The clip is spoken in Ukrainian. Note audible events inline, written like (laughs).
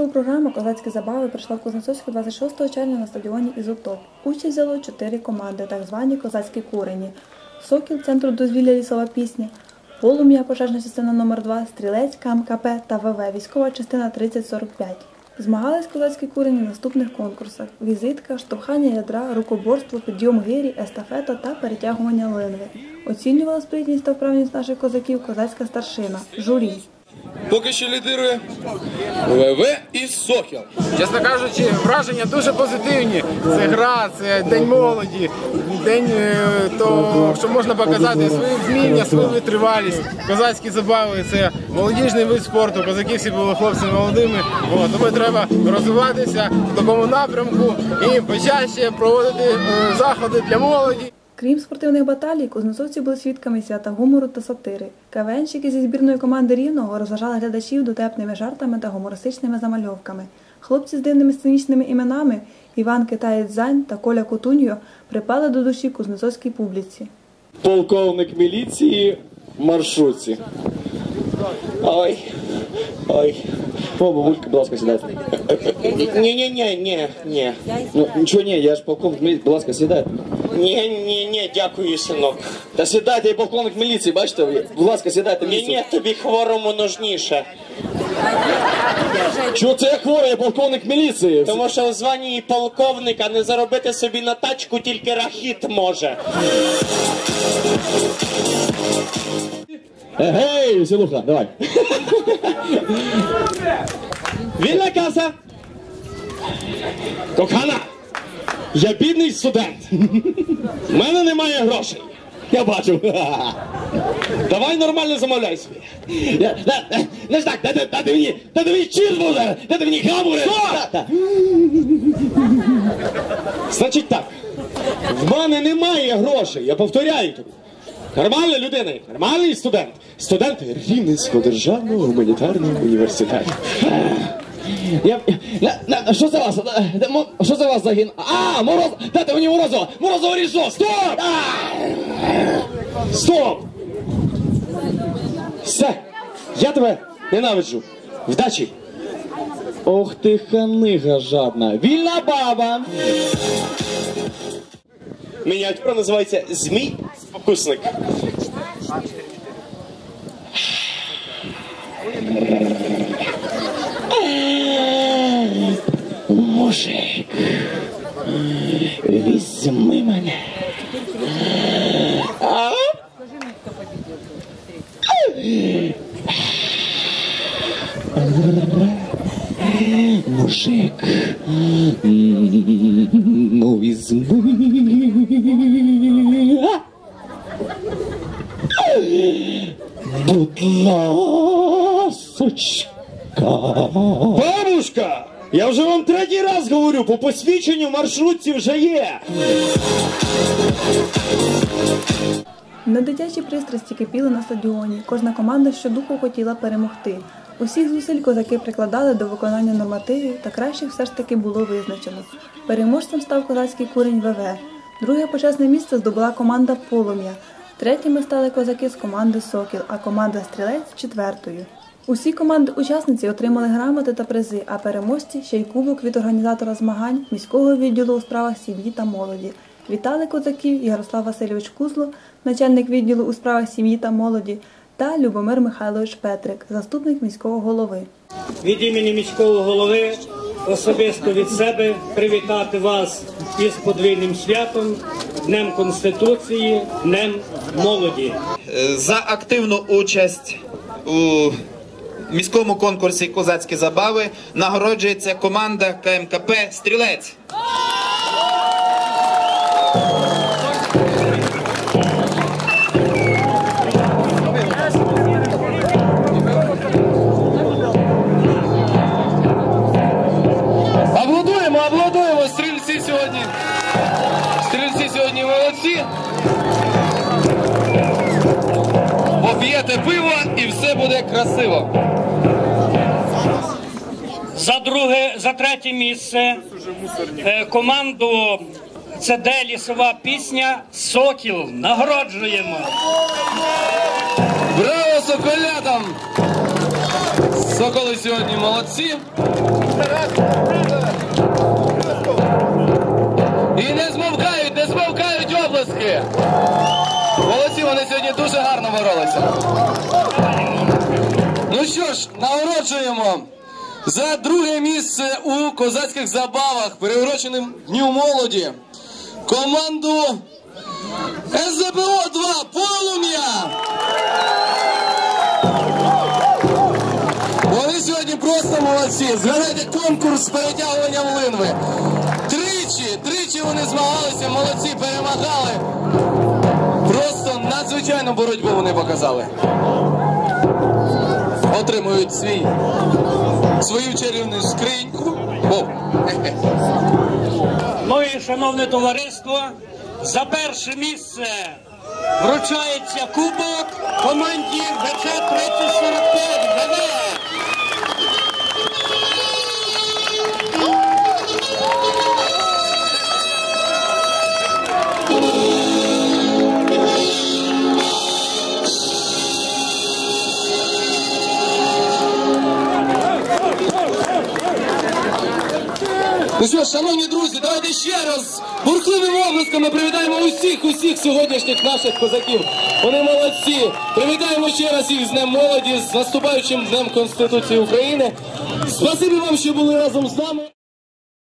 шоу-програма Козацькі забави прийшла в Кузнецовську 26 червня на стадіоні Ізотоп. Участь взяло чотири команди, так звані козацькі курені. Сокіл центру дозвілля лісова пісня, Полум'я, пожежна частина номер 2 Стрілець, КМКП та ВВ, військова частина 3045. Змагались козацькі курені в наступних конкурсах: візитка, штовхання ядра, рукоборство, підйом гирі, естафета та перетягування линви. Оцінювала спритність та вправність наших козаків козацька старшина, журі. Поки що лідирує ВВ і Сокіл. Чесно кажучи, враження дуже позитивні. Це гра, це день молоді, день е, того, що можна показати свої вміння, свою витривалість. Козацькі забави це молодіжний вид спорту. Козаки всі були хлопцями молодими. О, тому треба розвиватися в такому напрямку і почаще проводити е, заходи для молоді. Крім спортивних баталій, кузнецовці були свідками свята гумору та сатири. Кавенщики зі збірної команди Рівного розважали глядачів дотепними жартами та гумористичними замальовками. Хлопці з дивними сценічними іменами Іван Китаєць Зань та Коля Кутуньо припали до душі кузнецовській публіці. полковник міліції в маршрутці. Ой. Ой. О, бабулька, будь ласка, сідайте. Ні-ні-ні, ні, ні. Ну, нічого ні, я ж полковник міліції, будь ласка, сідайте. Ні, ні, ні, дякую, синок. Та сідайте, я полковник міліції, бачите? Будь ласка, сідайте в Ні, місце. ні, тобі хворому нужніше. Чого це я хворий, я полковник міліції? Тому що у званні і полковник, а не заробити собі на тачку тільки рахіт може. Гей, Сілуха, давай. Вільна каса. Кохана, я бідний студент. У мене немає грошей. Я бачу. Давай нормально замовляй собі. Я, да, да, не так, дайте, дайте мені, дайте мені чізбургер, дайте мені гамбургер. Да. Значить так, в мене немає грошей, я повторяю тобі. Нормальна людина, нормальний студент. Студент Рівненського державного гуманітарного університету. Я, на, на, що це вас? Де- мо- Що це вас за гін? А, мороз! Дайте мені морозиво! Морозиво ріжо! Стоп! А! Стоп! Все! Я тебе ненавиджу! Вдачі! Ох ти ханига жадна! Вільна баба! Мініатюра називається Змій спокусник. Мужик! Візьми мене! А? Мужик, ну візьми. Будь ласочка. (laughs) Бабушка! Я вже вам третій раз говорю, по посвідченню маршрутці вже є. На дитячі пристрасті кипіли на стадіоні. Кожна команда щодуху хотіла перемогти. Усіх зусиль козаки прикладали до виконання нормативів, та кращих все ж таки було визначено. Переможцем став козацький курень ВВ. Друге почесне місце здобула команда Полум'я. Третіми стали козаки з команди Сокіл, а команда Стрілець четвертою. Усі команди-учасниці отримали грамоти та призи, а переможці ще й кубок від організатора змагань міського відділу у справах сім'ї та молоді. Вітали козаків Ярослав Васильович Кузло, начальник відділу у справах сім'ї та молоді, та Любомир Михайлович Петрик, заступник міського голови. від імені міського голови особисто від себе привітати вас із подвійним святом, Днем Конституції, Днем молоді. за активну участь у міському конкурсі Козацькі забави нагороджується команда КМКП Стрілець. Поп'єте пиво і все буде красиво. За друге, за третє місце е, команду ЦД лісова пісня Сокіл. Нагороджуємо. Браво соколятам! Соколи сьогодні молодці. І не змовкають, не змовкають обласки. Молодці, вони сьогодні дуже гарно боролися. Ну що ж, нагороджуємо за друге місце у козацьких забавах, переуроченим Дню молоді. Команду СЗПО 2 Полум'я! Вони сьогодні просто молодці. Згадайте конкурс з перетягуванням линви. Тричі, тричі вони змагалися, молодці, перемагали. Просто надзвичайну боротьбу вони показали. Отримують свій свою чарівну скриньку. О. Ну і шановне товариство, за перше місце вручається кубок команді ВЧ 3045 шановні друзі, давайте ще раз бурхливими облисками привітаємо усіх, усіх сьогоднішніх наших козаків. Вони молодці. Привітаємо ще раз їх з Днем молоді, з наступаючим Днем Конституції України. Спасибі вам, що були разом з нами.